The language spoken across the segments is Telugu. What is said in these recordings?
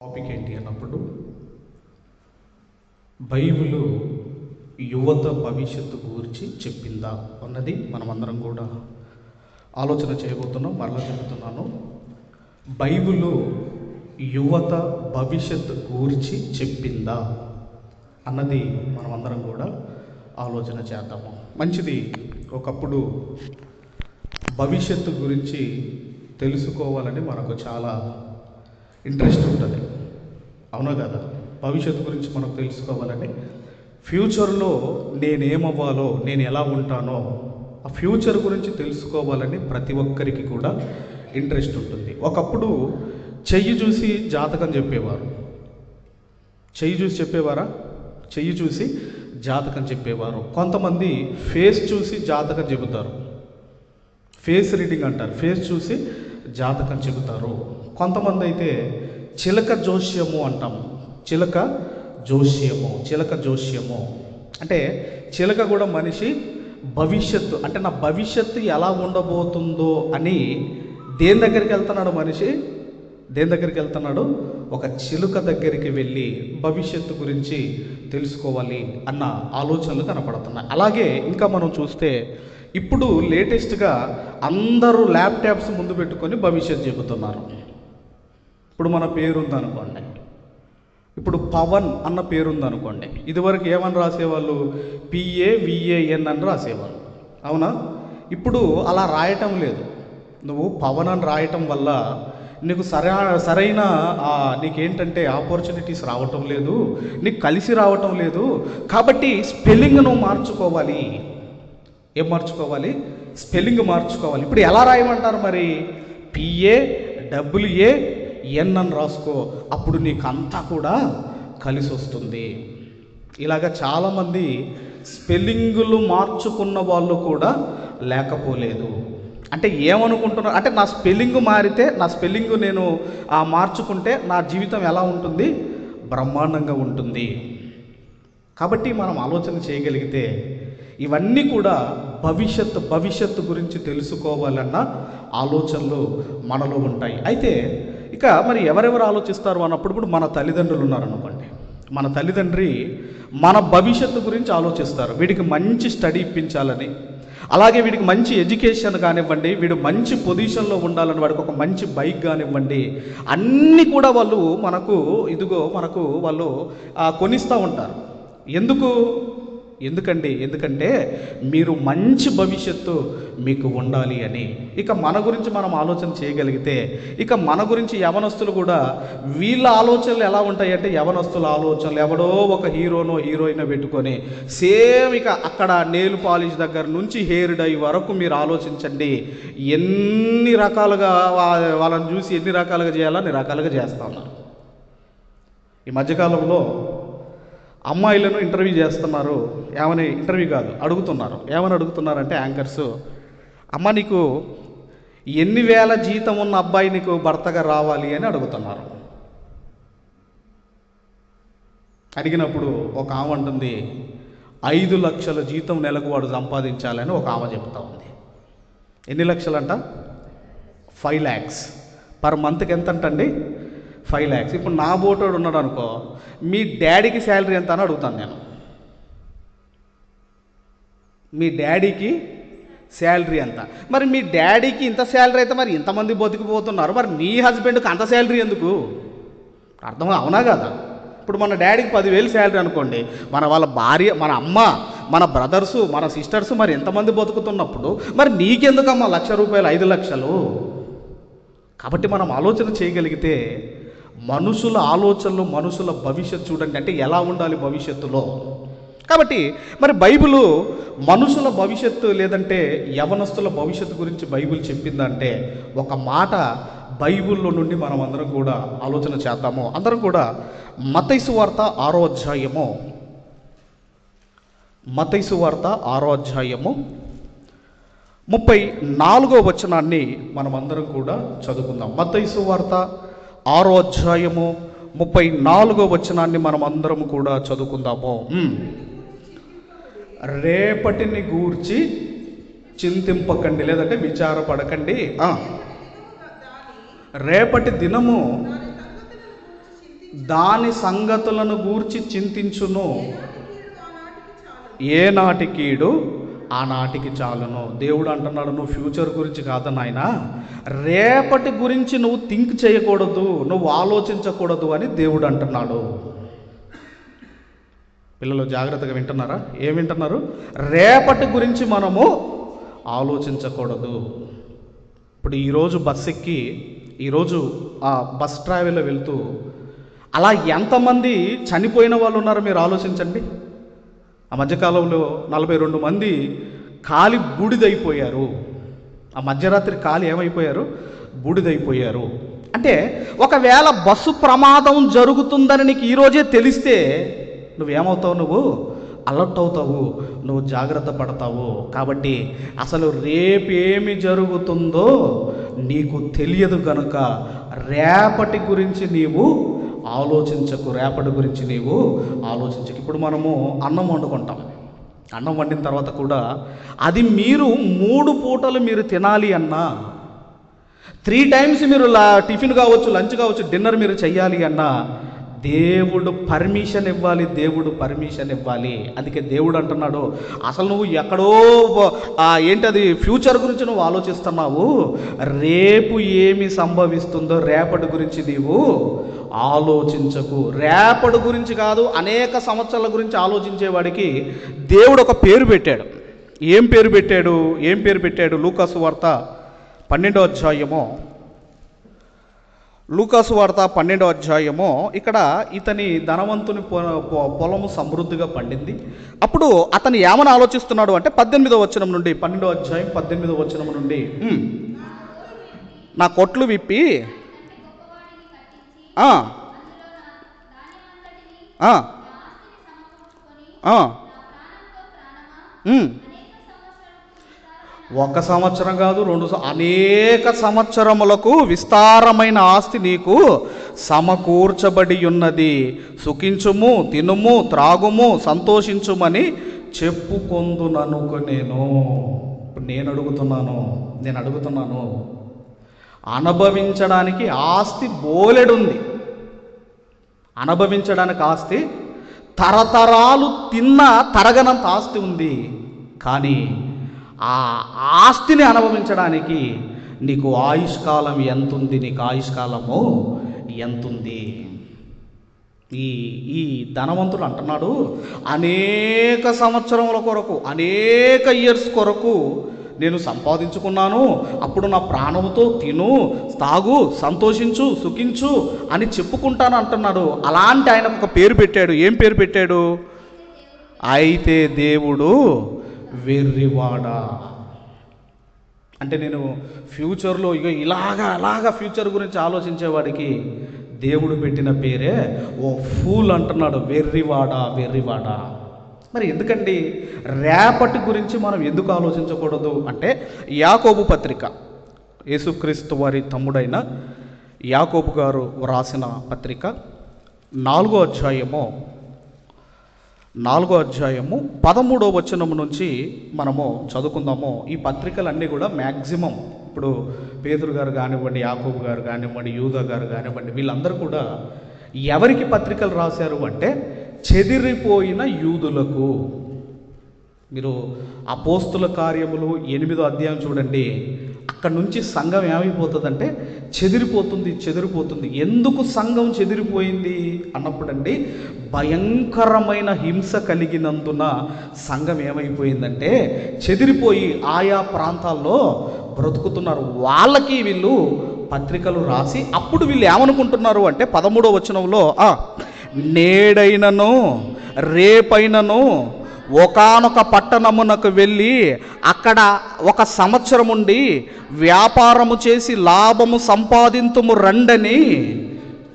టాపిక్ ఏంటి అన్నప్పుడు? బైబిల్ యువత భవిష్యత్తు గురించి చెప్పిందా అన్నది మనమందరం కూడా ఆలోచన చేయబోతున్నాం మరలా చెబుతున్నాను. బైబిల్ యువత భవిష్యత్తు గురించి చెప్పిందా అన్నది మనమందరం కూడా ఆలోచన చేద్దాము. మంచిది. ఒకప్పుడు భవిష్యత్తు గురించి తెలుసుకోవాలని మనకు చాలా ఇంట్రెస్ట్ ఉంటుంది అవునా కదా? భవిష్యత్తు గురించి మనకు తెలుసుకోవాలని ఫ్యూచర్లో నేనేమవ్వాలో నేను ఎలా ఉంటానో ఆ ఫ్యూచర్ గురించి తెలుసుకోవాలని ప్రతి ఒక్కరికి కూడా ఇంట్రెస్ట్ ఉంటుంది ఒకప్పుడు చెయ్యి చూసి జాతకం చెప్పేవారు. చెయ్యి చూసి చెప్పేవారా? చెయ్యి చూసి జాతకం చెప్పేవారు. కొంతమంది ఫేస్ చూసి జాతకం చెబుతారు. ఫేస్ రీడింగ్ అంటారు. ఫేస్ చూసి జాతకం చెబుతారు. కొంతమంది అయితే చిలక జోష్యము అంటాము. చిలక జోష్యము చిలక జోష్యము అంటే చిలక కూడా మనిషి భవిష్యత్తు అంటే నా భవిష్యత్తు ఎలా ఉండబోతుందో అని దేని దగ్గరికి వెళ్తున్నాడు మనిషి? దేని దగ్గరికి వెళ్తున్నాడు? ఒక చిలుక దగ్గరికి వెళ్ళి భవిష్యత్తు గురించి తెలుసుకోవాలి అన్న ఆలోచనలు కనపడుతున్నాయి. అలాగే ఇంకా మనం చూస్తే ఇప్పుడు లేటెస్ట్గా అందరూ ల్యాప్టాప్స్ ముందు పెట్టుకొని భవిష్యత్తు చెబుతున్నారు. ఇప్పుడు మన పేరు ఉందనుకోండి ఇప్పుడు పవన్ అన్న పేరు ఉందనుకోండి ఇదివరకు ఏమని రాసేవాళ్ళు? పిఏ విఏఎన్ అని రాసేవాళ్ళు. అవునా? ఇప్పుడు అలా రాయటం లేదు. నువ్వు పవన్ అని రాయటం వల్ల నీకు సరైన సరైన నీకేంటంటే ఆపర్చునిటీస్ రావటం లేదు. నీకు కలిసి రావటం లేదు. కాబట్టి స్పెల్లింగ్ నువ్వు మార్చుకోవాలి. ఏం మార్చుకోవాలి? స్పెల్లింగ్ మార్చుకోవాలి. ఇప్పుడు ఎలా రాయమంటారు మరి? పిఏ డబ్ల్యూఏ ఎన్ అని రాసుకో అప్పుడు నీకు అంతా కూడా కలిసి వస్తుంది ఇలాగ చాలామంది స్పెల్లింగులు మార్చుకున్న వాళ్ళు కూడా లేకపోలేదు. అంటే ఏమనుకుంటున్నారు? అంటే నా స్పెల్లింగ్ మారితే నా స్పెల్లింగ్ నేను మార్చుకుంటే నా జీవితం ఎలా ఉంటుంది? బ్రహ్మాండంగా ఉంటుంది. కాబట్టి మనం ఆలోచన చేయగలిగితే ఇవన్నీ కూడా భవిష్యత్తు భవిష్యత్తు గురించి తెలుసుకోవాలన్న ఆలోచనలు మనలో ఉంటాయి. అయితే ఇక మరి ఎవరెవరు ఆలోచిస్తారు అన్నప్పుడు కూడా మన తల్లిదండ్రులు ఉన్నారనుకోండి. మన తల్లిదండ్రి మన భవిష్యత్తు గురించి ఆలోచిస్తారు. వీడికి మంచి స్టడీ ఇప్పించాలని అలాగే వీడికి మంచి ఎడ్యుకేషన్ కానివ్వండి వీడు మంచి పొజిషన్లో ఉండాలని వాడికి ఒక మంచి బైక్ కానివ్వండి అన్నీ కూడా వాళ్ళు మనకు ఇదిగో మనకు వాళ్ళు కొనిస్తూ ఉంటారు. ఎందుకు? ఎందుకండి? ఎందుకంటే మీరు మంచి భవిష్యత్తు మీకు ఉండాలి అని. ఇక మన గురించి మనం ఆలోచన చేయగలిగితే ఇక మన గురించి యవనస్తులు కూడా వీళ్ళ ఆలోచనలు ఎలా ఉంటాయంటే యవనస్తుల ఆలోచనలు ఎవడో ఒక హీరోనో హీరోయిన్ పెట్టుకొని సేమ్ ఇక అక్కడ నేలు పాలిష్ దగ్గర నుంచి హెయిర్ డై వరకు మీరు ఆలోచించండి. ఎన్ని రకాలుగా వాళ్ళని చూసి ఎన్ని రకాలుగా చేయాలో అన్ని రకాలుగా చేస్తా ఉన్నారు. ఈ మధ్యకాలంలో అమ్మాయిలను ఇంటర్వ్యూ చేస్తున్నారు. ఏమని ఇంటర్వ్యూ కాదు అడుగుతున్నారు. ఏమని అడుగుతున్నారంటే యాంకర్స్ అమ్మ నీకు ఎన్ని వేల జీతం ఉన్న అబ్బాయి నీకు భర్తగా రావాలి అని అడుగుతున్నారు. అడిగినప్పుడు ఒక ఆమె అంటుంది ఐదు లక్షల జీతం నెలకు వాడు సంపాదించాలని ఒక ఆమె చెప్తా ఉంది. ఎన్ని లక్షలంట? ఫైవ్ ల్యాక్స్. పర్ మంత్కి ఎంత అంటండి ఫైవ్ ల్యాక్స్ ఇప్పుడు నా బోటోడు ఉన్నాడు అనుకో మీ డాడీకి శాలరీ ఎంత అని అడుగుతాను నేను. మీ డాడీకి శాలరీ ఎంత? మరి మీ డాడీకి ఇంత శాలరీ అయితే మరి ఇంతమంది బతికిపోతున్నారు. మరి మీ హస్బెండ్కి అంత శాలరీ ఎందుకు? అర్థం అవునా కదా? ఇప్పుడు మన డాడీకి పదివేలు శాలరీ అనుకోండి మన వాళ్ళ భార్య మన అమ్మ మన బ్రదర్సు మన సిస్టర్స్ మరి ఎంతమంది బతుకుతున్నప్పుడు మరి నీకెందుకమ్మా లక్ష రూపాయలు ఐదు లక్షలు? కాబట్టి మనం ఆలోచన చేయగలిగితే మనుషుల ఆలోచనలు మనుషుల భవిష్యత్తు చూడండి. అంటే ఎలా ఉండాలి భవిష్యత్తులో? కాబట్టి మరి బైబిల్ మనుషుల భవిష్యత్తు లేదంటే యవనస్తుల భవిష్యత్తు గురించి బైబిల్ చెప్పిందంటే ఒక మాట బైబిల్లో నుండి మనం అందరం కూడా ఆలోచన చేద్దాము. అందరం కూడా మతైసు వార్త ఆరో అధ్యాయము. మతైసు వార్త ఆరో అధ్యాయము ముప్పై నాలుగో వచనాన్ని మనమందరం కూడా చదువుకుందాం. మత్తైసు వార్త ఆరో అధ్యాయము ముప్పై నాలుగో వచనాన్ని మనం అందరం కూడా చదువుకుందాము. రేపటిని గూర్చి చింతింపకండి లేదంటే విచారపడకండి. రేపటి దినము దాని సంగతులను గూర్చి చింతించును ఏ నాటికీడు ఆనాటికి చాలును. దేవుడు అంటున్నాడు నువ్వు ఫ్యూచర్ గురించి కాదు నాయన. రేపటి గురించి నువ్వు థింక్ చేయకూడదు నువ్వు ఆలోచించకూడదు అని దేవుడు అంటున్నాడు. పిల్లలు జాగ్రత్తగా వింటున్నారా? ఏం వింటున్నారు? రేపటి గురించి మనము ఆలోచించకూడదు. ఇప్పుడు ఈరోజు బస్ ఎక్కి ఈరోజు ఆ బస్ ట్రావెల్లో వెళ్తూ అలా ఎంతమంది చనిపోయిన వాళ్ళు ఉన్నారో మీరు ఆలోచించండి. ఆ మధ్యకాలంలో నలభై రెండు మంది కాలి బూడిదైపోయారు. ఆ మధ్యరాత్రి కాలి ఏమైపోయారు? బూడిదైపోయారు. అంటే ఒకవేళ బస్సు ప్రమాదం జరుగుతుందని నీకు ఈరోజే తెలిస్తే నువ్వేమవుతావు? నువ్వు అలర్ట్ అవుతావు. నువ్వు జాగ్రత్త పడతావు. కాబట్టి అసలు రేపేమి జరుగుతుందో నీకు తెలియదు కనుక రేపటి గురించి నీవు ఆలోచించకు రేపటి గురించి నీవు ఆలోచించకు. ఇప్పుడు మనము అన్నం వండుకుంటాం. అన్నం వండిన తర్వాత కూడా అది మీరు మూడు పూటలు మీరు తినాలి అన్నా త్రీ టైమ్స్ మీరు లా టిఫిన్ కావచ్చు లంచ్ కావచ్చు డిన్నర్ మీరు చెయ్యాలి అన్నా దేవుడు పర్మిషన్ ఇవ్వాలి దేవుడు పర్మిషన్ ఇవ్వాలి. అందుకే దేవుడు అంటున్నాడు అసలు నువ్వు ఎక్కడో ఏంటి ఏంటది ఫ్యూచర్ గురించి నువ్వు ఆలోచిస్తున్నావు? రేపు ఏమి సంభవిస్తుందో రేపటి గురించి నీవు ఆలోచించకు. రేపటి గురించి కాదు అనేక సంవత్సరాల గురించి ఆలోచించేవాడికి దేవుడు ఒక పేరు పెట్టాడు. ఏం పేరు పెట్టాడు? ఏం పేరు పెట్టాడు? లూకాసు వార్త పన్నెండో అధ్యాయము. లూకాసు వార్త పన్నెండో అధ్యాయము. ఇక్కడ ఇతని ధనవంతుని పొ- పొలము సమృద్ధిగా పండింది. అప్పుడు అతను ఏమని ఆలోచిస్తున్నాడు అంటే పద్దెనిమిదో వచనం నుండి పన్నెండో అధ్యాయం పద్దెనిమిదో వచనం నుండి. నా కొట్లు విప్పి ఒక సంవత్సరం కాదు రెండు అనేక సంవత్సరములకు విస్తారమైన ఆస్తి నీకు సమకూర్చబడి ఉన్నది. సుఖించుము తినుము త్రాగుము సంతోషించుమని చెప్పుకొందుననుకు నేను. ఇప్పుడు నేను అడుగుతున్నాను నేను అడుగుతున్నాను. అనుభవించడానికి ఆస్తి బోలెడుంది. అనుభవించడానికి ఆస్తి తరతరాలు తిన్న తరగనంత ఆస్తి ఉంది. కానీ ఆ ఆస్తిని అనుభవించడానికి నీకు ఆయుష్కాలం ఎంతుంది నీకు ఆయుష్కాలము ఎంతుంది. ఈ ఈ ధనవంతుడు అంటున్నాడు అనేక సంవత్సరముల కొరకు అనేక ఇయర్స్ కొరకు నేను సంపాదించుకున్నాను అప్పుడు నా ప్రాణముతో తిను తాగు సంతోషించు సుఖించు అని చెప్పుకుంటాను అంటున్నాడు. అలాంటి ఆయన ఒక పేరు పెట్టాడు. ఏం పేరు పెట్టాడు? అయితే దేవుడు వెర్రివాడా. అంటే నేను ఫ్యూచర్లో ఇక ఇలాగా అలాగా ఫ్యూచర్ గురించి ఆలోచించేవాడికి దేవుడు పెట్టిన పేరే ఓ ఫూల్ అంటున్నాడు. వెర్రివాడా వెర్రివాడా. మరి ఎందుకండి? రేపటి గురించి మనం ఎందుకు ఆలోచించకూడదు? అంటే యాకోబు పత్రిక. యేసుక్రీస్తు వారి తమ్ముడైన యాకోబు గారు వ్రాసిన పత్రిక నాలుగో అధ్యాయము నాలుగో అధ్యాయము పదమూడో వచనం నుంచి మనము చదువుకుందాము. ఈ పత్రికలన్నీ కూడా మ్యాక్సిమం ఇప్పుడు పేదరు గారు కానివ్వండి యాకోబు గారు కానివ్వండి యూదా గారు కానివ్వండి వీళ్ళందరూ కూడా ఎవరికి పత్రికలు రాశారు అంటే చెదిరిపోయిన యూదులకు. మీరు అపోస్తుల కార్యములు ఎనిమిదో అధ్యాయం చూడండి. అక్కడ నుంచి సంఘం ఏమైపోతుందంటే చెదిరిపోతుంది చెదిరిపోతుంది. ఎందుకు సంఘం చెదిరిపోయింది? అన్నప్పుడండి భయంకరమైన హింస కలిగినందున సంఘం ఏమైపోయిందంటే చెదిరిపోయి ఆయా ప్రాంతాల్లో బ్రతుకుతున్నారు. వాళ్ళకి వీళ్ళు పత్రికలు రాసి అప్పుడు వీళ్ళు ఏమనుకుంటున్నారు అంటే పదమూడో వచనంలో నేడైనను రేపైనను ఒకానొక పట్టణమునకు వెళ్ళి అక్కడ ఒక సంవత్సరం ఉండి వ్యాపారము చేసి లాభము సంపాదింతుము రండని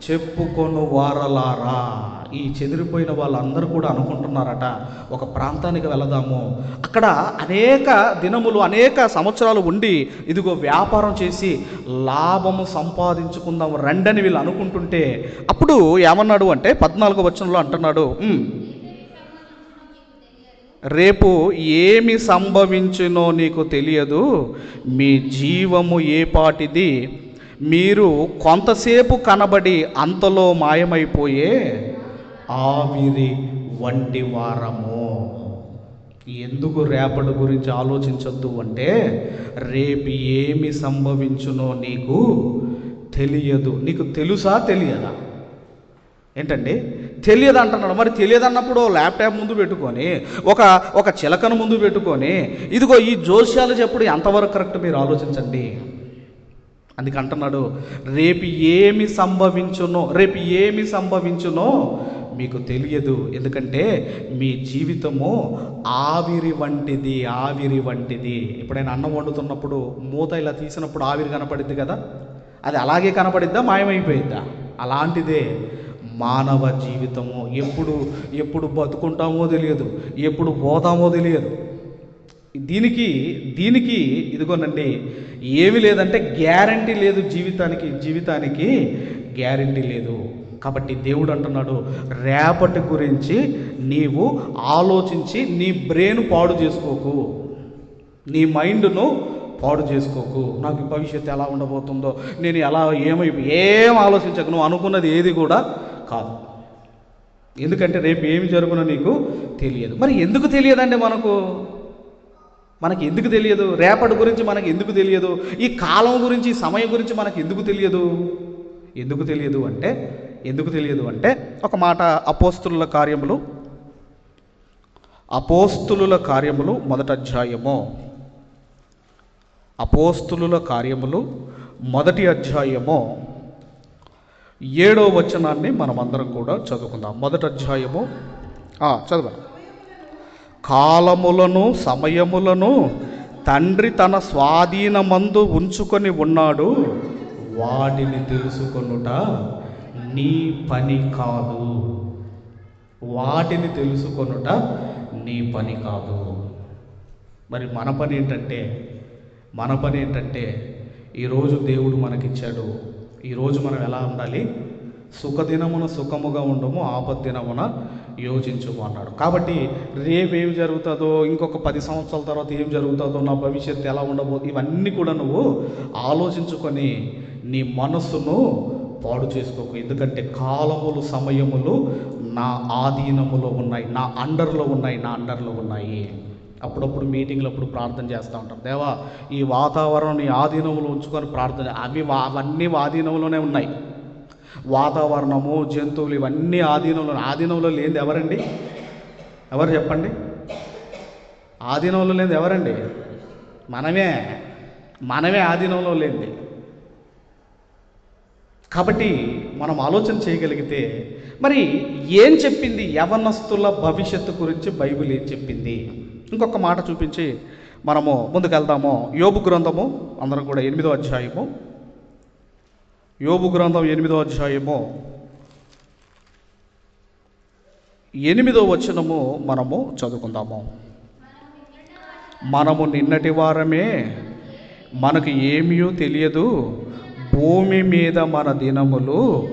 చెప్పుకొను వారలారా. ఈ చెదిరిపోయిన వాళ్ళందరూ కూడా అనుకుంటున్నారట. ఒక ప్రాంతానికి వెళదాము. అక్కడ అనేక దినములు అనేక సంవత్సరాలు ఉండి ఇదిగో వ్యాపారం చేసి లాభము సంపాదించుకుందాం రండని వీళ్ళు అనుకుంటుంటే అప్పుడు ఏమన్నాడు అంటే పద్నాలుగో వచనంలో అంటున్నాడు రేపు ఏమి సంభవించునో నీకు తెలియదు. మీ జీవము ఏ పాటిది? మీరు కొంతసేపు కనబడి అంతలో మాయమైపోయే ఆవిరి వంటి వారము. ఎందుకు రేపటి గురించి ఆలోచించొద్దు అంటే రేపు ఏమి సంభవించునో నీకు తెలియదు. నీకు తెలుసా తెలియదా? ఏంటండి? తెలియదు అంటున్నాడు. మరి తెలియదు అన్నప్పుడు ల్యాప్టాప్ ముందు పెట్టుకొని ఒక ఒక చిలకను ముందు పెట్టుకొని ఇదిగో ఈ జోస్యాలు చెప్పుడు ఎంతవరకు కరెక్ట్ మీరు ఆలోచించండి? అందుకంటున్నాడు రేపు ఏమి సంభవించునో రేపు ఏమి సంభవించునో మీకు తెలియదు. ఎందుకంటే మీ జీవితము ఆవిరి వంటిది ఆవిరి వంటిది. ఎప్పుడైనా అన్నం వండుతున్నప్పుడు మూత ఇలా తీసినప్పుడు ఆవిరి కనపడిద్ది కదా? అది అలాగే కనపడిద్దా? మాయమైపోయిద్దా? అలాంటిదే మానవ జీవితము. ఎప్పుడు ఎప్పుడు బతుకుంటామో తెలియదు. ఎప్పుడు పోతామో తెలియదు. దీనికి దీనికి ఇదిగోనండి ఏమి లేదంటే గ్యారంటీ లేదు జీవితానికి జీవితానికి గ్యారంటీ లేదు. కాబట్టి దేవుడు అంటున్నాడు రేపటి గురించి నీవు ఆలోచించి నీ బ్రెయిన్ పాడు చేసుకోకు. నీ మైండ్ను పాడు చేసుకోకు. నాకు భవిష్యత్తు ఎలా ఉండబోతుందో నేను ఎలా ఏమై ఏం ఆలోచించకు నువ్వు అనుకున్నది ఏది కూడా కాదు. ఎందుకంటే రేపు ఏమి జరుగునో నీకు తెలియదు. మరి ఎందుకు తెలియదండి మనకు? మనకి ఎందుకు తెలియదు? రేపటి గురించి మనకి ఎందుకు తెలియదు? ఈ కాలం గురించి ఈ సమయం గురించి మనకి ఎందుకు తెలియదు? ఎందుకు తెలియదు అంటే ఎందుకు తెలియదు అంటే ఒక మాట అపోస్తుల కార్యములు అపోస్తులుల కార్యములు మొదటి అధ్యాయము. అపోస్తులుల కార్యములు మొదటి అధ్యాయము. ఏడో వచనాన్ని మనమందరం కూడా చదువుకుందాం. మొదటి అధ్యాయము. చదువు కాలములను సమయములను తండ్రి తన స్వాధీనమందు ఉంచుకొని ఉన్నాడు. వాటిని తెలుసుకొనుట నీ పని కాదు. వాటిని తెలుసుకొనుట నీ పని కాదు. మరి మన పని ఏంటంటే మన పని ఏంటంటే ఈరోజు దేవుడు మనకిచ్చాడు. ఈరోజు మనం ఎలా ఉండాలి? సుఖదినమున సుఖముగా ఉండము ఆపద్దినమున యోచించుము అన్నాడు. కాబట్టి రేపు ఏం జరుగుతుందో ఇంకొక పది సంవత్సరాల తర్వాత ఏం జరుగుతుందో నా భవిష్యత్తు ఎలా ఉండబో ఇవన్నీ కూడా నువ్వు ఆలోచించుకొని నీ మనస్సును పాడు చేసుకోకు. ఎందుకంటే కాలములు సమయములు నా ఆధీనములో ఉన్నాయి. నా అండర్లో ఉన్నాయి. నా అండర్లో ఉన్నాయి. అప్పుడప్పుడు మీటింగ్లు అప్పుడు ప్రార్థన చేస్తూ ఉంటాం. దేవా ఈ వాతావరణం నీ ఆధీనంలో ఉంచుకొని ప్రార్థన అవి అవన్నీ ఆధీనంలోనే ఉన్నాయి. వాతావరణము జంతువులు ఇవన్నీ ఆధీనంలో ఆధీనంలో లేనిది ఎవరండి? ఎవరు చెప్పండి? ఆధీనంలో లేనిది ఎవరండి? మనమే. మనమే ఆధీనంలో లేనిది. కాబట్టి మనం ఆలోచన చేయగలిగితే మరి ఏం చెప్పింది యవనస్తుల భవిష్యత్తు గురించి బైబిల్ ఏం చెప్పింది? ఇంకొక మాట చూపించి మనము ముందుకెళ్దాము. యోబు గ్రంథము అందరం కూడా ఎనిమిదో అధ్యాయము. యోబు గ్రంథం ఎనిమిదో అధ్యాయము. ఎనిమిదో వచనము మనము చదువుకుందాము. మనము నిన్నటి వారమే మనకు ఏమీయో తెలియదు. భూమి మీద మన దినములు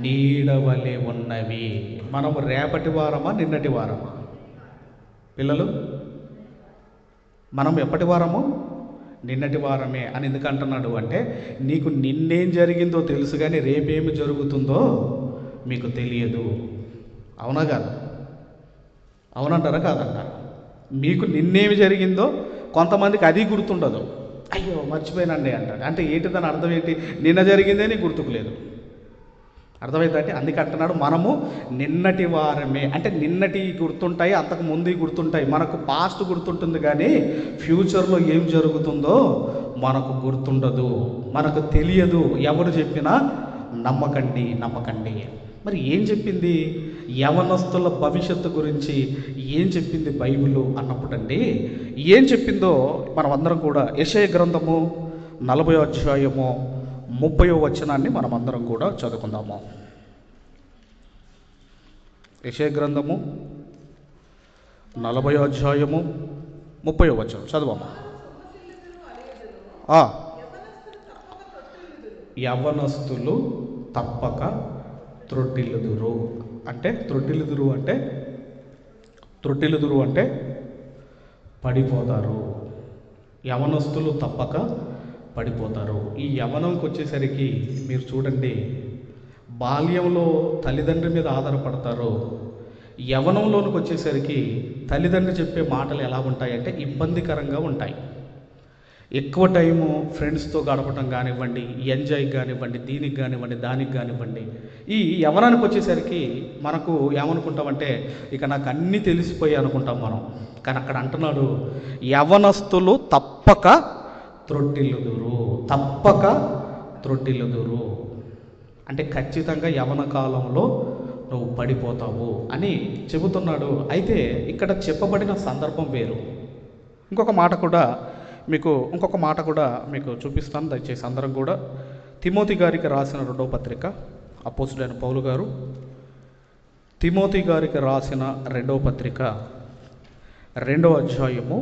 నీడవలే ఉన్నవి. మనము రేపటి వారమా నిన్నటి వారమా? పిల్లలు మనం ఎప్పటి వారము? నిన్నటి వారమే అని ఎందుకంటున్నాడు అంటే నీకు నిన్నేం జరిగిందో తెలుసు కానీ రేపేమి జరుగుతుందో మీకు తెలియదు. అవునా కాదు? అవునంటారా కాదంటారా? మీకు నిన్నేమి జరిగిందో కొంతమందికి అది గుర్తుండదు. అయ్యో మర్చిపోయినండి అంటాడు. అంటే ఏంటిదని అర్థం ఏంటి? నిన్న జరిగిందే నీకు గుర్తుకు లేదు. అర్థమైందంటే అందుకే అంటున్నాడు మనము నిన్నటి వారమే. అంటే నిన్నటి గుర్తుంటాయి అంతకు ముందు గుర్తుంటాయి. మనకు పాస్ట్ గుర్తుంటుంది కానీ ఫ్యూచర్లో ఏం జరుగుతుందో మనకు గుర్తుండదు. మనకు తెలియదు. ఎవరు చెప్పినా నమ్మకండి నమ్మకండి. మరి ఏం చెప్పింది? యవనస్తుల భవిష్యత్తు గురించి ఏం చెప్పింది బైబిల్ అన్నప్పుడండి ఏం చెప్పిందో మనం అందరం కూడా యశయ గ్రంథము నలభై అధ్యాయము ముప్పై వచనాన్ని మనం అందరం కూడా చదువుకుందాము. యశయ గ్రంథము నలభై అధ్యాయము ముప్పై వచనం చదవమ్మా యవనస్తులు తప్పక త్రొట్టిల్లుదురు అంటే త్రొట్టిల్లుదురు అంటే త్రొట్టిల్లుదురు అంటే పడిపోతారు. యవనస్తులు తప్పక పడిపోతారు. ఈ యవనంకి వచ్చేసరికి మీరు చూడండి బాల్యంలో తల్లిదండ్రి మీద ఆధారపడతారు. యవనంలోనికి వచ్చేసరికి తల్లిదండ్రి చెప్పే మాటలు ఎలా ఉంటాయంటే ఇబ్బందికరంగా ఉంటాయి. ఎక్కువ టైము ఫ్రెండ్స్తో గడపటం కానివ్వండి ఎంజాయ్ కానివ్వండి దీనికి కానివ్వండి దానికి కానివ్వండి. ఈ యవనానికి వచ్చేసరికి మనకు ఏమనుకుంటామంటే ఇక నాకు అన్నీ తెలిసిపోయి అనుకుంటాం మనం. కానీ అక్కడ అంటున్నాడు యవనస్తులు తప్పక త్రొట్టిల్లుదురు తప్పక త్రొట్టిల్లుదురు. అంటే ఖచ్చితంగా యవన కాలంలో నువ్వు పడిపోతావు అని చెబుతున్నాడు. అయితే ఇక్కడ చెప్పబడిన సందర్భం వేరు. ఇంకొక మాట కూడా మీకు ఇంకొక మాట కూడా మీకు చూపిస్తాను. దయచేసి అందరం కూడా తిమోతి గారికి రాసిన రెండవ పత్రిక అపోసుడైన పౌలు గారు తిమోతి గారికి రాసిన రెండవ పత్రిక రెండవ అధ్యాయము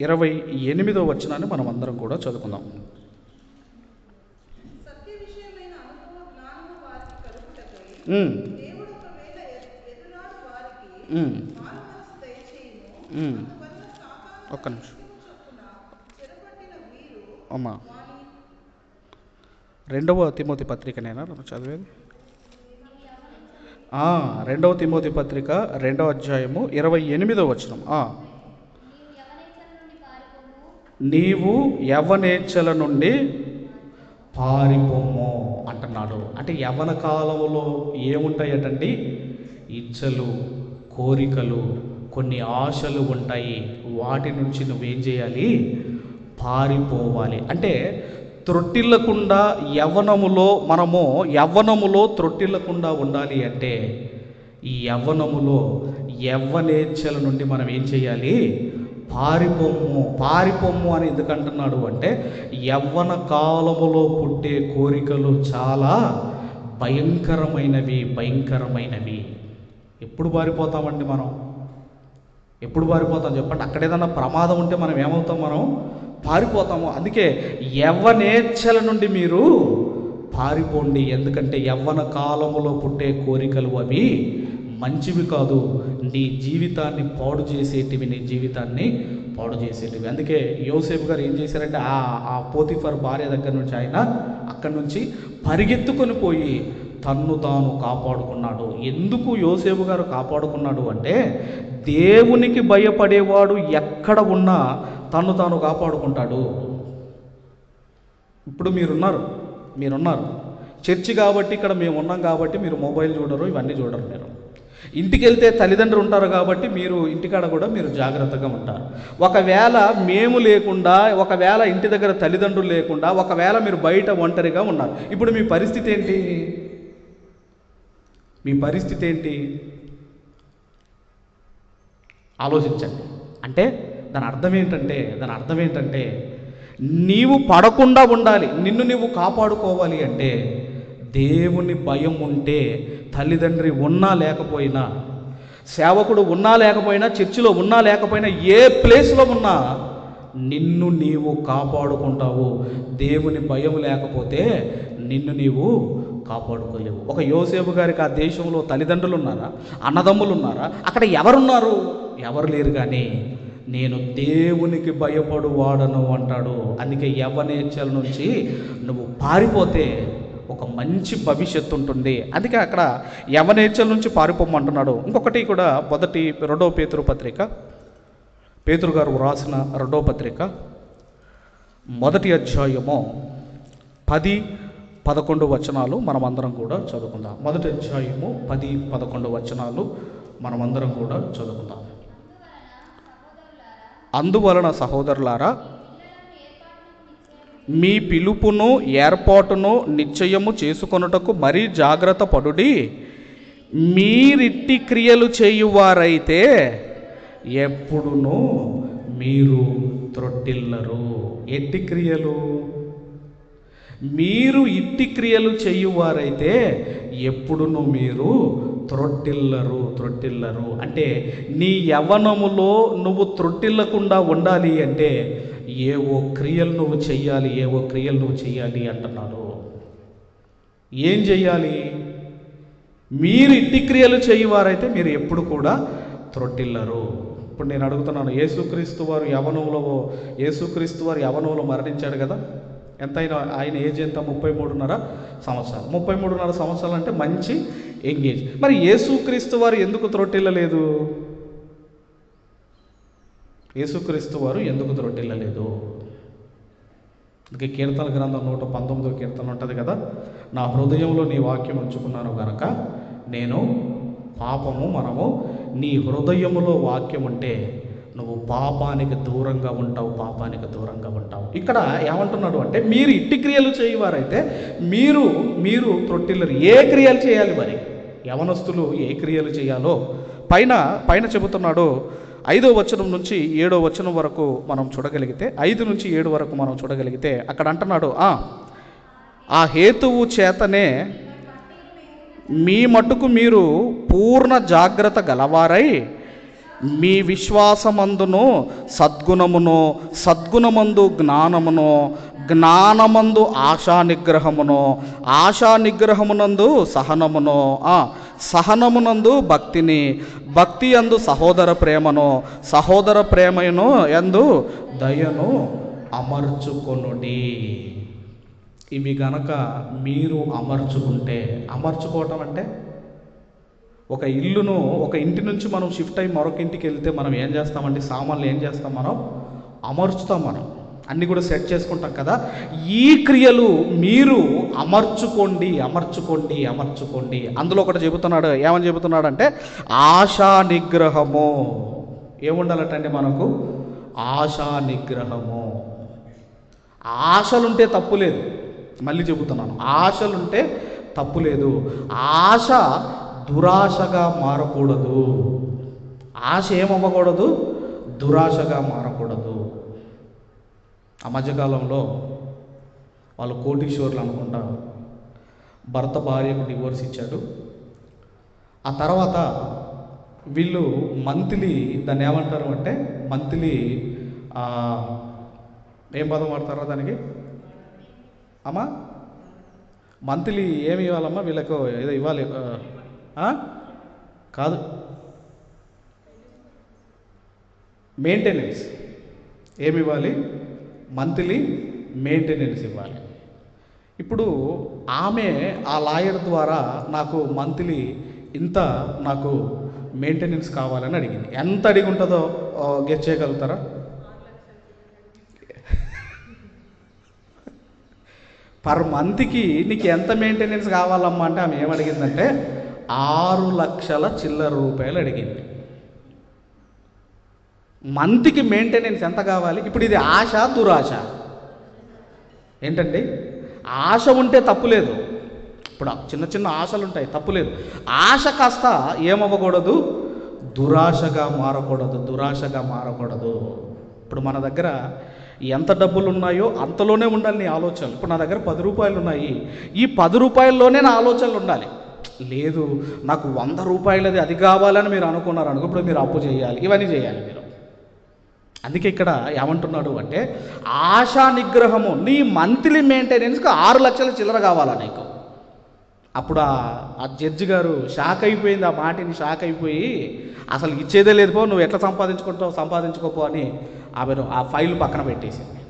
ఇరవై ఎనిమిదో వచనాన్ని మనం అందరం కూడా చదువుకుందాం. దేవుడు ఒక్క నిమిషం. అమ్మా. రెండవ తిమోతి పత్రికనేనా? చదివేది? రెండవ తిమోతి పత్రిక రెండవ అధ్యాయము ఇరవై ఎనిమిదో వచనం. నీవు యవనేచ్ఛల నుండి పారిపోము అంటున్నాడు. అంటే యవన కాలంలో ఏముంటాయటండి? ఇచ్చలు కోరికలు కొన్ని ఆశలు ఉంటాయి. వాటి నుంచి నువ్వేం చేయాలి? పారిపోవాలి. అంటే త్రొట్టిల్లకుండా యవ్వనములో మనము యవ్వనములో త్రొట్టిల్లకుండా ఉండాలి అంటే ఈ యవ్వనములో యవ్వనేచ్ఛల నుండి మనం ఏం చేయాలి? పారిపోము. పారిపోము అని ఎందుకంటున్నాడు అంటే యవ్వన కాలములో పుట్టే కోరికలు చాలా భయంకరమైనవి భయంకరమైనవి. ఎప్పుడు పారిపోతామండి మనం? ఎప్పుడు పారిపోతాం చెప్పండి? అక్కడ ఏదన్నా ప్రమాదం ఉంటే మనం ఏమవుతాం మనం? పారిపోతాము. అందుకే యవ్వనేచ్ఛల నుండి మీరు పారిపోండి. ఎందుకంటే యవ్వన కాలములో పుట్టే కోరికలు అవి మంచివి కాదు. నీ జీవితాన్ని పాడు చేసేటివి నీ జీవితాన్ని పాడు చేసేటివి. అందుకే యోసేపు గారు ఏం చేశారంటే ఆ ఆ పోతిఫర్ భార్య దగ్గర నుంచి ఆయన అక్కడి నుంచి పరిగెత్తుకొని పోయి తన్ను తాను కాపాడుకున్నాడు. ఎందుకు యోసేపు గారు కాపాడుకున్నాడు అంటే దేవునికి భయపడేవాడు ఎక్కడ ఉన్నా తన్ను తాను కాపాడుకుంటాడు. ఇప్పుడు మీరున్నారు మీరున్నారు. చర్చి కాబట్టి ఇక్కడ మేము ఉన్నాం కాబట్టి మీరు మొబైల్ చూడరు ఇవన్నీ చూడరు మీరు. ఇంటికి వెళ్తే తల్లిదండ్రులు ఉంటారు కాబట్టి మీరు ఇంటికాడ కూడా మీరు జాగ్రత్తగా ఉంటారు. ఒకవేళ మేము లేకుండా ఒకవేళ ఇంటి దగ్గర తల్లిదండ్రులు లేకుండా ఒకవేళ మీరు బయట ఒంటరిగా ఉన్నారు. ఇప్పుడు మీ పరిస్థితి ఏంటి? మీ పరిస్థితి ఏంటి? ఆలోచించండి. అంటే దాని అర్థం ఏంటంటే దాని అర్థం ఏంటంటే నీవు పడకుండా ఉండాలి. నిన్ను నువ్వు కాపాడుకోవాలి అంటే దేవుని భయం ఉంటే తల్లిదండ్రి ఉన్నా లేకపోయినా సేవకుడు ఉన్నా లేకపోయినా చర్చిలో ఉన్నా లేకపోయినా ఏ ప్లేస్లో ఉన్నా నిన్ను నీవు కాపాడుకుంటావు. దేవుని భయం లేకపోతే నిన్ను నీవు కాపాడుకోలేవు. ఒక యోసేపు గారికి ఆ దేశంలో తల్లిదండ్రులు ఉన్నారా అన్నదమ్ములు ఉన్నారా అక్కడ ఎవరున్నారు? ఎవరు లేరు కానీ నేను దేవునికి భయపడు వాడను అంటాడు. అందుకే యవనేచ్ఛల నుంచి నువ్వు పారిపోతే ఒక మంచి భవిష్యత్తు ఉంటుంది. అందుకే అక్కడ యవనేచ్ఛల నుంచి పారిపోమంటున్నాడు. ఇంకొకటి కూడా మొదటి రెండో పేతురు పత్రిక. పేతురు గారు రాసిన రెండవ పత్రిక. మొదటి అధ్యాయము పది పదకొండు వచనాలు మనమందరం కూడా చదువుకుందాం. మొదటి అధ్యాయము పది పదకొండు వచనాలు మనమందరం కూడా చదువుకుందాం. అందువలన సహోదరులారా మీ పిలుపును ఏర్పాటును నిశ్చయము చేసుకొనుటకు మరీ జాగ్రత్త పడుడి. మీరిట్టి క్రియలు చేయువారైతే ఎప్పుడునూ మీరు త్రొట్టిల్లరు. ఎట్టి క్రియలు? మీరు ఇట్టి క్రియలు చేయువారైతే ఎప్పుడును మీరు త్రొట్టిల్లరు త్రొట్టిల్లరు. అంటే నీ యవ్వనములో నువ్వు త్రొట్టిల్లకుండా ఉండాలి అంటే ఏవో క్రియలు నువ్వు చెయ్యాలి ఏవో క్రియలు నువ్వు చెయ్యాలి అంటున్నాడు ఏం చెయ్యాలి? మీరు ఇట్టి క్రియలు చేయువారైతే మీరు ఎప్పుడు కూడా త్రొట్టిల్లరు. ఇప్పుడు నేను అడుగుతున్నాను యేసుక్రీస్తు వారు యవనంలో యేసుక్రీస్తు వారు యవనంలో మరణించాడు కదా? ఎంతైనా ఆయన ఏజ్ ఎంత? ముప్పై మూడున్నర సంవత్సరాలు. ముప్పై మూడున్నర సంవత్సరాలు అంటే మంచి ఎంగేజ్. మరి యేసుక్రీస్తు వారు ఎందుకు త్రొట్టిల్లలేదు? యేసుక్రీస్తు వారు ఎందుకు త్రొట్టిల్లలేదు? అందుకే కీర్తన గ్రంథం నూట పంతొమ్మిదో కీర్తన ఉంటుంది కదా? నా హృదయంలో నీ వాక్యం ఉంచుకున్నాను గనక నేను పాపము మనము నీ హృదయములో వాక్యం ఉంటే నువ్వు పాపానికి దూరంగా ఉంటావు పాపానికి దూరంగా ఉంటావు. ఇక్కడ ఏమంటున్నాడు అంటే మీరు ఇట్టి క్రియలు చేయవారైతే మీరు మీరు త్రొట్టిల్లరు ఏ క్రియలు చేయాలి మరి? యవనస్తులు ఏ క్రియలు చేయాలో? పైన పైన చెబుతున్నాడు ఐదో వచనం నుంచి ఏడో వచనం వరకు మనం చూడగలిగితే ఐదు నుంచి ఏడు వరకు మనం చూడగలిగితే అక్కడ అంటున్నాడు "ఆ, హేతువు చేతనే మీ మట్టుకు మీరు పూర్ణ జాగ్రత్త గలవారై మీ విశ్వాసమందును సద్గుణమును సద్గుణమందు జ్ఞానమును జ్ఞానమందు ఆశా నిగ్రహమును ఆశా నిగ్రహమునందు సహనమును సహనమునందు భక్తిని భక్తి అందు సహోదర ప్రేమను సహోదర ప్రేమను ఎందు దయను అమర్చుకొనుడి. ఇవి గనక మీరు అమర్చుకుంటే అమర్చుకోవటం అంటే? ఒక ఇల్లును ఒక ఇంటి నుంచి మనం షిఫ్ట్ అయ్యి మరొక ఇంటికి వెళ్తే మనం ఏం చేస్తామండి? సామాన్లు ఏం చేస్తాం మనం? అమర్చుతాం మనం. అన్నీ కూడా సెట్ చేసుకుంటాం కదా? ఈ క్రియలు మీరు అమర్చుకోండి అమర్చుకోండి అమర్చుకోండి. అందులో ఒకటి చెబుతున్నాడు ఏమని చెబుతున్నాడు అంటే ఆశా నిగ్రహము. ఏముండాలటండి మనకు? ఆశా నిగ్రహము. ఆశలుంటే తప్పు లేదు. మళ్ళీ చెబుతున్నాను. ఆశలుంటే తప్పు లేదు. ఆశ దురాశగా మారకూడదు. ఆశ ఏమవ్వకూడదు? దురాశగా మారకూడదు. ఆ మధ్యకాలంలో వాళ్ళు కోటీశ్వర్లు అనుకుంటా భర్త భార్యకు డివోర్స్ ఇచ్చాడు. ఆ తర్వాత వీళ్ళు మంత్లీ దాన్ని ఏమంటారు అంటే మంత్లీ ఏం పదం వాడతారో దానికి? అమ్మా? మంత్లీ ఏమి ఇవ్వాలమ్మా? వీళ్ళకు ఏదో ఇవ్వాలి కాదు. మెయింటెనెన్స్ ఏమి ఇవ్వాలి? మంత్లీ మెయింటెనెన్స్ ఇవ్వాలి. ఇప్పుడు ఆమె ఆ లాయర్ ద్వారా నాకు మంత్లీ ఇంత నాకు మెయింటెనెన్స్ కావాలని అడిగింది. ఎంత అడిగి ఉంటుందో గెట్ చేయగలుగుతారా? పర్ మంత్కి నీకు ఎంత మెయింటెనెన్స్ కావాలమ్మా అంటే ఆమె ఏమడిగిందంటే ఆరు లక్షల చిల్లర రూపాయలు అడిగింది. మంత్కి మెయింటెనెన్స్ ఎంత కావాలి? ఇప్పుడు ఇది ఆశ దురాశ? ఏంటండి? ఆశ ఉంటే తప్పులేదు ఇప్పుడు చిన్న చిన్న ఆశలు ఉంటాయి తప్పులేదు ఆశ కాస్త ఏమవ్వకూడదు? దురాశగా మారకూడదు దురాశగా మారకూడదు. ఇప్పుడు మన దగ్గర ఎంత డబ్బులు ఉన్నాయో అంతలోనే ఉండాలి నీ ఆలోచనలు. ఇప్పుడు నా దగ్గర పది రూపాయలు ఉన్నాయి. ఈ పది రూపాయల్లోనే నా ఆలోచనలు ఉండాలి. లేదు నాకు వంద రూపాయలది అది కావాలని మీరు అనుకున్నారు అనుకో ఇప్పుడు మీరు అప్పు చేయాలి ఇవన్నీ చేయాలి మీరు. అందుకే ఇక్కడ ఏమంటున్నాడు అంటే ఆశా నిగ్రహము నీ మంత్లీ మెయింటెనెన్స్కి ఆరు లక్షల చిల్లర కావాలా నీకు? అప్పుడు ఆ ఆ జడ్జి గారు షాక్ అయిపోయింది ఆ మాటిని షాక్ అయిపోయి అసలు ఇచ్చేదే లేదు పో నువ్వు ఎట్లా సంపాదించుకుంటావు సంపాదించుకోపో అని ఆమెను ఆ ఫైల్ పక్కన పెట్టేసింది.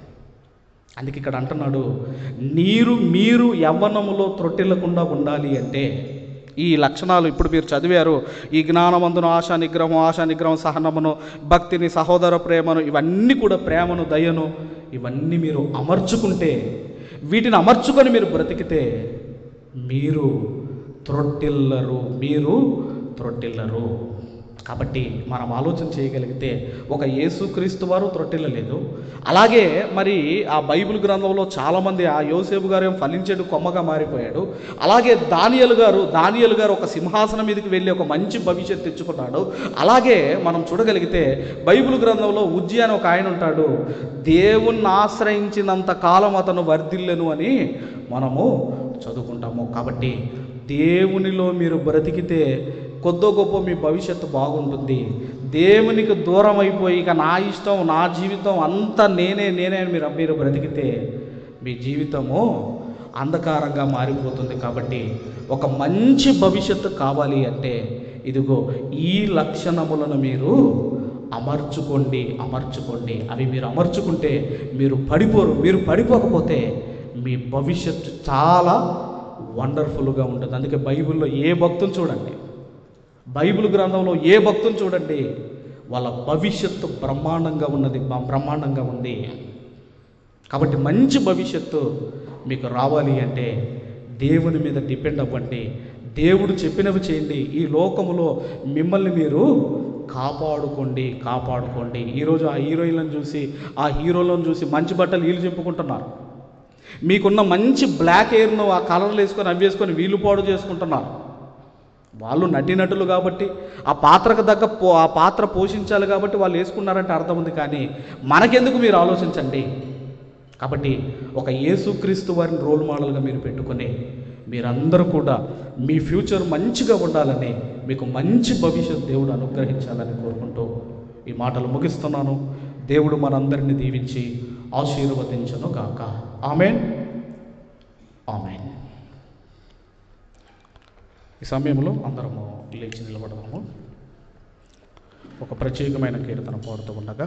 అందుకే ఇక్కడ అంటున్నాడు నీరు మీరు యవ్వనములో త్రొట్టిల్లకుండా ఉండాలి అంటే ఈ లక్షణాలు ఇప్పుడు మీరు చదివారు. ఈ జ్ఞానమందును ఆశా నిగ్రహం ఆశా నిగ్రహం సహనమును భక్తిని సహోదర ప్రేమను ఇవన్నీ కూడా ప్రేమను దయను ఇవన్నీ మీరు అమర్చుకుంటే వీటిని అమర్చుకొని మీరు బ్రతికితే మీరు త్రొట్టిల్లరు మీరు త్రొట్టిల్లరు. కాబట్టి మనం ఆలోచన చేయగలిగితే ఒక యేసుక్రీస్తు వారు త్రొట్టిల్లలేదు అలాగే మరి ఆ బైబిల్ గ్రంథంలో చాలామంది ఆ యోసేపు గారు ఏం ఫలించేడు కొమ్మగా మారిపోయాడు. అలాగే దానియలు గారు దానియలు గారు ఒక సింహాసనం మీదకి వెళ్ళి ఒక మంచి భవిష్యత్తు తెచ్చుకున్నాడు అలాగే మనం చూడగలిగితే బైబిల్ గ్రంథంలో ఉజ్జి అని ఒక ఆయన ఉంటాడు. దేవుణ్ణి ఆశ్రయించినంత కాలం అతను వర్ధిల్లెను అని మనము చదువుకుంటాము. కాబట్టి దేవునిలో మీరు బ్రతికితే కొద్దో గొప్ప మీ భవిష్యత్తు బాగుంటుంది. దేవునికి దూరం అయిపోయి ఇక నా ఇష్టం నా జీవితం అంతా నేనే నేనే అని మీరు మీరు బ్రతికితే మీ జీవితము అంధకారంగా మారిపోతుంది కాబట్టి ఒక మంచి భవిష్యత్తు కావాలి అంటే ఇదిగో ఈ లక్షణములను మీరు అమర్చుకోండి అమర్చుకోండి. అవి మీరు అమర్చుకుంటే మీరు పడిపోరు మీరు పడిపోకపోతే మీ భవిష్యత్తు చాలా వండర్ఫుల్గా ఉంటుంది. అందుకే బైబిల్లో ఏ భక్తుని చూడండి. బైబిల్ గ్రంథంలో ఏ భక్తుని చూడండి వాళ్ళ భవిష్యత్తు బ్రహ్మాండంగా ఉన్నది బ్రహ్మాండంగా ఉంది. కాబట్టి మంచి భవిష్యత్తు మీకు రావాలి అంటే దేవుని మీద డిపెండ్ అవ్వండి. దేవుడు చెప్పినవి చేయండి. ఈ లోకములో మిమ్మల్ని మీరు కాపాడుకోండి కాపాడుకోండి. ఈరోజు ఆ హీరోయిన్లను చూసి ఆ హీరోలను చూసి మంచి బట్టలు వీళ్ళు చెప్పుకుంటున్నారు. మీకున్న మంచి బ్లాక్ హెయిర్ను ఆ కలర్లు వేసుకొని అవి వేసుకొని వీళ్ళు పాడు చేసుకుంటున్నారు. వాళ్ళు నటినటులు కాబట్టి ఆ పాత్రకు తగ్గ పో ఆ పాత్ర పోషించాలి కాబట్టి వాళ్ళు వేసుకున్నారంటే అర్థం ఉంది కానీ మనకెందుకు మీరు ఆలోచించండి? కాబట్టి ఒక యేసుక్రీస్తు వారిని రోల్ మోడల్గా మీరు పెట్టుకొని మీరందరూ కూడా మీ ఫ్యూచర్ మంచిగా ఉండాలని మీకు మంచి భవిష్యత్ దేవుడు అనుగ్రహించాలని కోరుకుంటూ ఈ మాటలు ముగిస్తున్నాను. దేవుడు మనందరిని దీవించి ఆశీర్వదించను గాక ఆమెన్. ఆమెన్. ఈ సమయంలో అందరము లేచి నిలబడదాము. ఒక ప్రత్యేకమైన కీర్తన పాడుతూ ఉండగా